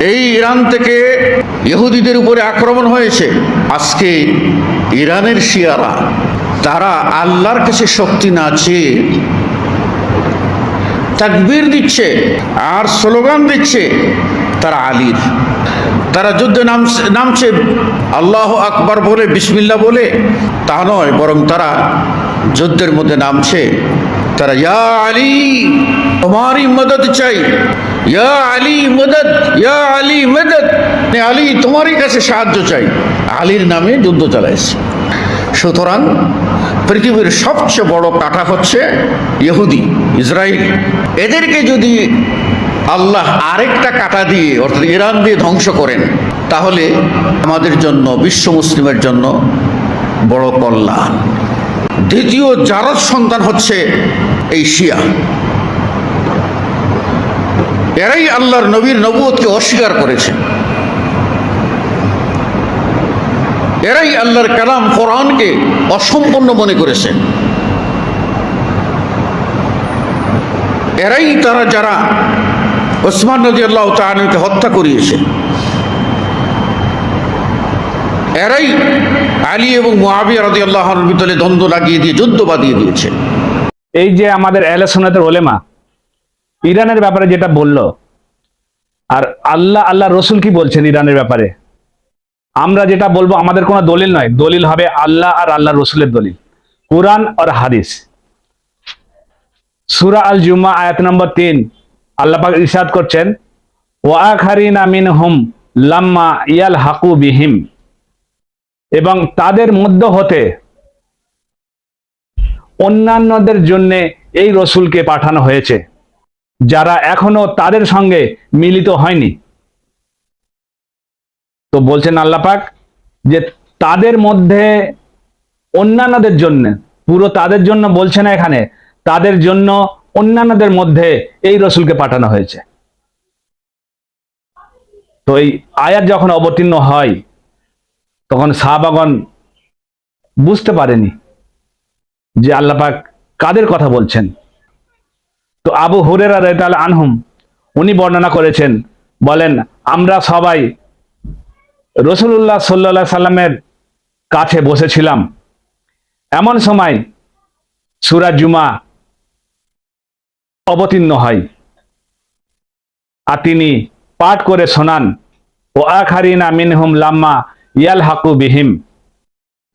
এই ইরান থেকে ইহুদিদের উপরে আক্রমণ হয়েছে। আজকে ইরানের শিয়ারা, তারা আল্লাহর কাছে শক্তি না চেয়ে তাকবীর দিচ্ছে আর স্লোগান দিচ্ছে, তারা আলীর। তারা যুদ্ধে নামছে নামছে। আল্লাহ আকবার বলে বিসমিল্লা বলে, তা নয়, বরং তারা যুদ্ধের মধ্যে নামছে। তারা, ইয়া আলী, তোমারই মদত চাই। ইয়া আলী মদত, ইয়া আলী মদত। আলী, তোমারই কাছে সাহায্য চাই। আলীর নামে যুদ্ধ চালাইছে। সুতরাং পৃথিবীর সবচেয়ে বড় কাটা হচ্ছে ইহুদি ইসরায়েল এদেরকে যদি আল্লাহ আরেকটা কাটা দিয়ে, অর্থাৎ ইরান দিয়ে ধ্বংস করেন, তাহলে আমাদের জন্য, বিশ্ব মুসলিমের জন্য বড় কল্যাণ। দ্বিতীয় জারদ সন্তান হচ্ছে এই শিয়া। এরাই আল্লাহর নবীর নবুয়তকে অস্বীকার করেছে। এরাই আল্লাহর কালাম কোরআনকে অসম্পূর্ণ মনে করেছে। এরাই তারা যারা ওসমান নদী আল্লাহ তাহকে হত্যা করিয়েছে। এরাই আলী এবং মহাবিয়া রদি আল্লাহর ভিতরে দ্বন্দ্ব লাগিয়ে দিয়ে, যুদ্ধ বাদিয়ে দিয়েছে। এই যে আমাদের এলে সোনাতের ওলেমা, ইরানের ব্যাপারে যেটা বলল, আর আল্লাহ আল্লাহ রসুল কি বলছেন ইরানের ব্যাপারে? আমরা যেটা বলব আমাদের কোনো দলিল নয়, দলিল হবে আল্লাহ আর আল্লাহ রসুলের দলিল। কোরআন আর হাদিস। সুরা আল জুম্মা আয়াত নম্বর তিন, আল্লাহ পাক ইরশাদ করছেন ওয়াখারিনা আমিন হুম লাম্মা ইয়াল হাকু বিহিম। এবং তাদের মধ্য হতে অন্যান্যদের জন্য এই রসুলকে পাঠানো হয়েছে, যারা এখনও তাদের সঙ্গে মিলিত হয়নি। তো বলছেন আল্লাপাক যে তাদের মধ্যে অন্যান্যদের জন্য, পুরো তাদের জন্য বলছে না এখানে, তাদের জন্য অন্যান্যদের মধ্যে এই রসুলকে পাঠানো হয়েছে। তো এই আয়াত যখন অবতীর্ণ হয় তখন শাহবাগন বুঝতে পারেনি যে আল্লাপাক কাদের কথা বলছেন। তো আবু হুরেরা রেতাল আনহুম, উনি বর্ণনা করেছেন, বলেন, আমরা সবাই রসুল্লাহ সাল্লা সাল্লামের কাছে বসেছিলাম। এমন সময় সুরা জুমা অবতীর্ণ হয় আর তিনি পাঠ করে শোনান ও আখারিনা মিনহুম লাম্মা ইয়াল হাকু বিহিম।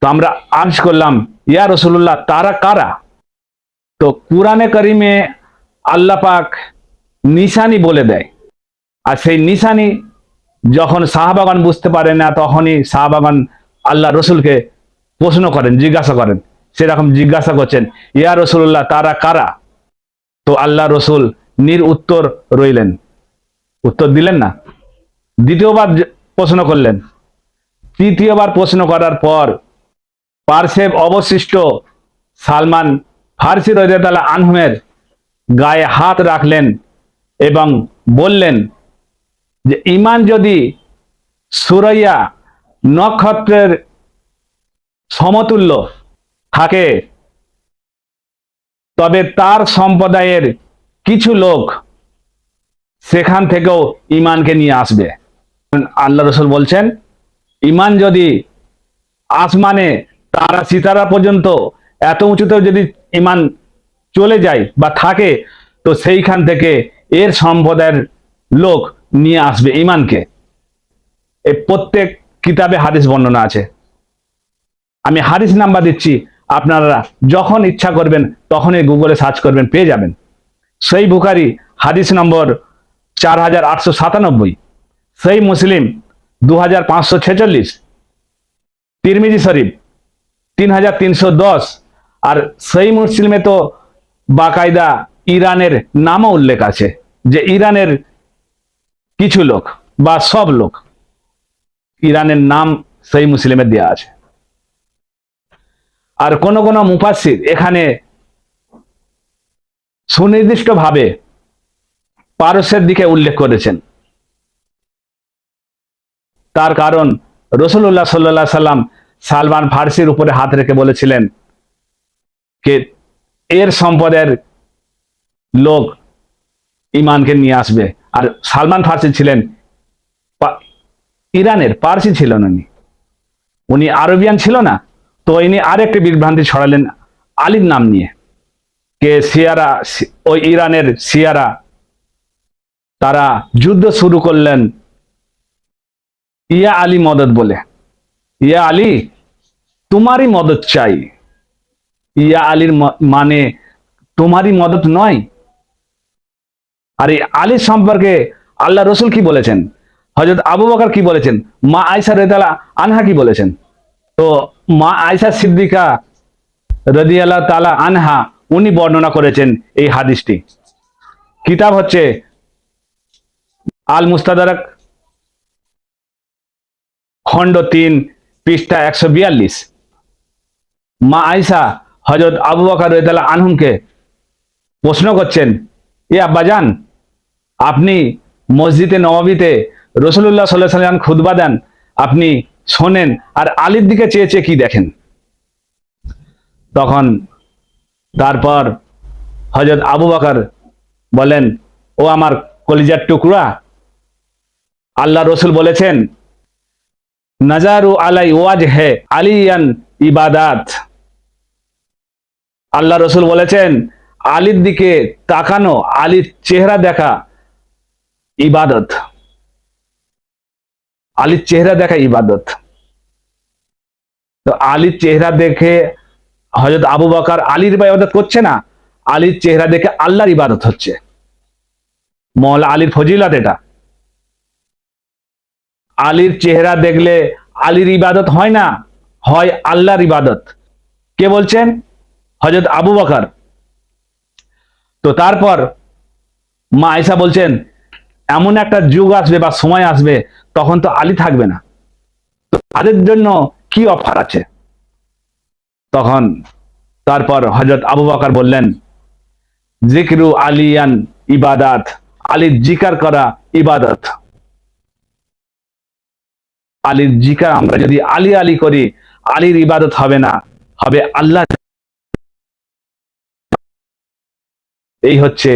তো আমরা আর্জ করলাম, ইয়া রসুল্লাহ তারা কারা? তো কুরআনে করিমে আল্লাহ পাক নিশানি বলে দেয়। আর সেই নিশানি যখন শাহবাগান বুঝতে পারে না, তখনই শাহবাগান আল্লাহ রসুলকে প্রশ্ন করেন, জিজ্ঞাসা করেন। সেরকম জিজ্ঞাসা করছেন, ইয়া রসুল্লাহ তারা কারা? তো আল্লাহ রসুল নির উত্তর রইলেন। উত্তর দিলেন না। দ্বিতীয়বার প্রশ্ন করলেন তৃতীয়বার প্রশ্ন করার পর পার্সেব অবশিষ্ট সালমান ফার্সি রজাতালা আনহুমের গায়ে হাত রাখলেন এবং বললেন যে, ইমান যদি সুরাইয়া নক্ষত্রের সমতুল্য থাকে, তবে তার সম্প্রদায়ের কিছু লোক সেখান থেকেও ইমানকে নিয়ে আসবে। আল্লাহ রসুল বলছেন ইমান যদি আসমানে তারা সিতারা পর্যন্ত এত উঁচুতে যদি ইমান চলে যায় বা থাকে, তো সেইখান থেকে এর সম্প্রদায়ের লোক নিয়ে আসবে ইমানকে। এ প্রত্যেক কিতাবে হাদিস বর্ণনা আছে। আমি হাদিস নাম্বার দিচ্ছি, আপনারা যখন ইচ্ছা করবেন তখনই গুগলে সার্চ করবেন, পেয়ে যাবেন। সেই বুখারি হাদিস নম্বর চার হাজার আটশো সাতানব্বই। সেই মুসলিম দু হাজার পাঁচশো ছেচল্লিশ, তিরমিজি শরীফ তিন হাজার তিনশো দশ, আর সেই মুসলিমে তো বাকায়দা ইরানের নামও উল্লেখ আছে যে ইরানের কিছু লোক বা সব লোক ইরানের নাম সেই মুসলিমের দেওয়া আছে। আর কোন কোন মুফাসির এখানে সুনির্দিষ্টভাবে পারস্যের দিকে উল্লেখ করেছেন। তার কারণ রসুল্লাহ সাল্লাহ সাল্লাম সালমান ফার্সির উপরে হাত রেখে বলেছিলেন কে এর সম্পদের লোক ইমানকে নিয়ে আসবে। আর সালমান ফার্সি ছিলেন ইরানের, পার্সি ছিলেন উনি। উনি আরবিয়ান ছিল না, তো ইনি আরেকটি বিভ্রান্তি ছড়ালেন আলীর নাম নিয়ে। কে সিয়ারা ওই ইরানের সিয়ারা, তারা যুদ্ধ শুরু করলেন ইয়া আলী মদত বলে। ইয়া আলী, তোমারই মদত চাই। ইয়া আলীর মানে তোমারই মদত নয়। আর এই আলীর সম্পর্কে আল্লাহ রসুল কি বলেছেন? হজরত আবু বকর কি বলেছেন? মা আয়সা রেতালা আনহা কি বলেছেন? তো মা আয়সা সিদ্দিকা রদি আল্লাহ তালা আনহা, উনি বর্ণনা করেছেন এই হাদিসটি। কিতাব হচ্ছে আল মুস্তাদারক খণ্ড তিন, পৃষ্ঠা একশো বিয়াল্লিশ। মা আয়সা হজরত আবু বকর রদিয়াল্লাহ আনহুমকে প্রশ্ন করছেন, এ আব্বাজান, আপনি মসজিদে নবাবিতে রসুল্লাহ সাল্লাহ সাল্লাম খুদবা দেন, আপনি শোনেন আর আলীর দিকে চেয়ে চেয়ে কি দেখেন? তখন তারপর হজরত আবু বকর বলেন, ও আমার কলিজার টুকরা আল্লাহ রসুল বলেছেন নাজারু আলাই ওয়াজ হে, আলিয়ান ইবাদাত। আল্লাহ রসুল বলেছেন, আলীর দিকে তাকানো, আলীর চেহারা দেখা ইবাদত। আলীর চেহারা দেখা ইবাদত। তো আলীর চেহারা দেখে হজরত আবু বকর আলীর ইবাদত করছে না, আলীর চেহারা দেখে আল্লাহর ইবাদত হচ্ছে। মৌলা আলীর ফজিলত এটা। আলীর চেহারা দেখলে আলীর ইবাদত হয় না, হয় আল্লাহর ইবাদত। কে বলছেন? হজরত আবু বকর। তো তারপর মা আয়সা বলছেন, এমন একটা যুগ আসবে বা সময় আসবে, তখন তো আলী থাকবে না। তো তাদের জন্য কি অফার আছে? তখন তারপর হজরত আবু বকর বললেন জিকরু আলিয়ান ইবাদাত, আলীর জিকার করা ইবাদত। আলীর জিকা আমরা যদি আলী আলী করি, আলীর ইবাদত হবে না, হবে আল্লাহ। এই হচ্ছে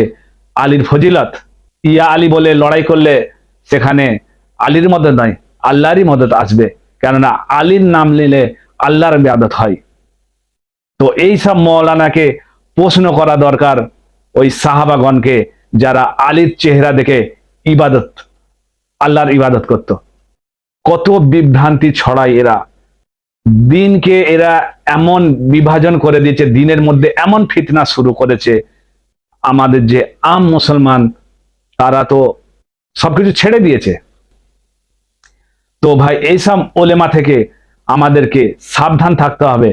আলীর ফজিলত। ইয়া আলী বলে লড়াই করলে সেখানে আলীর মদত নয়, আল্লাহরই মদত আসবে। কেননা আলীর নাম নিলে আল্লাহর আদত হয়। তো এই সব মৌলানাকে প্রশ্ন করা দরকার ওই সাহাবাগণকে যারা আলীর চেহারা দেখে ইবাদত, আল্লাহর ইবাদত করত। কত বিভ্রান্তি ছড়ায় এরা। দিনকে এরা এমন বিভাজন করে দিয়েছে, দিনের মধ্যে এমন ফিতনা শুরু করেছে। আমাদের যে আম মুসলমান, তারা তো সবকিছু ছেড়ে দিয়েছে। তো ভাই এইসব ওলেমা থেকে আমাদেরকে সাবধান থাকতে হবে।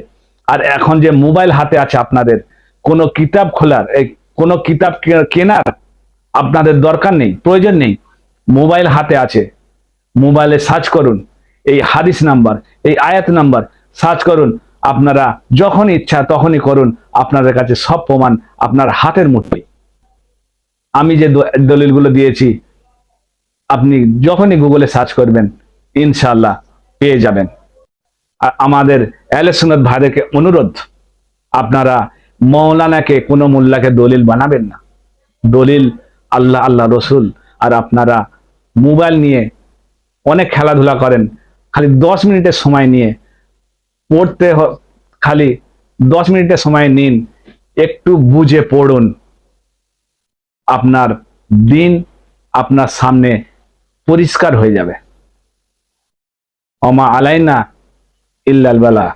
আর এখন যে মোবাইল হাতে আছে আপনাদের, কোনো কিতাব খোলার, এই কোনো কিতাব কেনার আপনাদের দরকার নেই, প্রয়োজন নেই। মোবাইল হাতে আছে। মোবাইলে সার্চ করুন, এই হাদিস নাম্বার, এই আয়াত নাম্বার, সার্চ করুন, আপনারা যখন ইচ্ছা তখনই করুন, আপনাদের কাছে সব প্রমাণ আপনার হাতের মুঠোয়। আমি যে দলিলগুলো দিয়েছি, আপনি যখনই গুগলে সার্চ করবেন ইনশাল্লাহ পেয়ে যাবেন। আর আমাদের অ্যালেসনত ভাইদেরকে অনুরোধ, আপনারা মৌলানাকে, কোনো মোল্লাকে দলিল বানাবেন না। দলিল আল্লাহ আল্লাহ রসুল, আর আপনারা মোবাইল নিয়ে অনেক খেলাধুলা করেন। খালি দশ মিনিটের সময় নিয়ে পড়তে খালি দশ মিনিটের সময় নিন, একটু বুঝে পড়ুন। আপনার দিন আপনার সামনে পরিষ্কার হয়ে যাবে। অমা আলাইনা ইল্লাল বালা।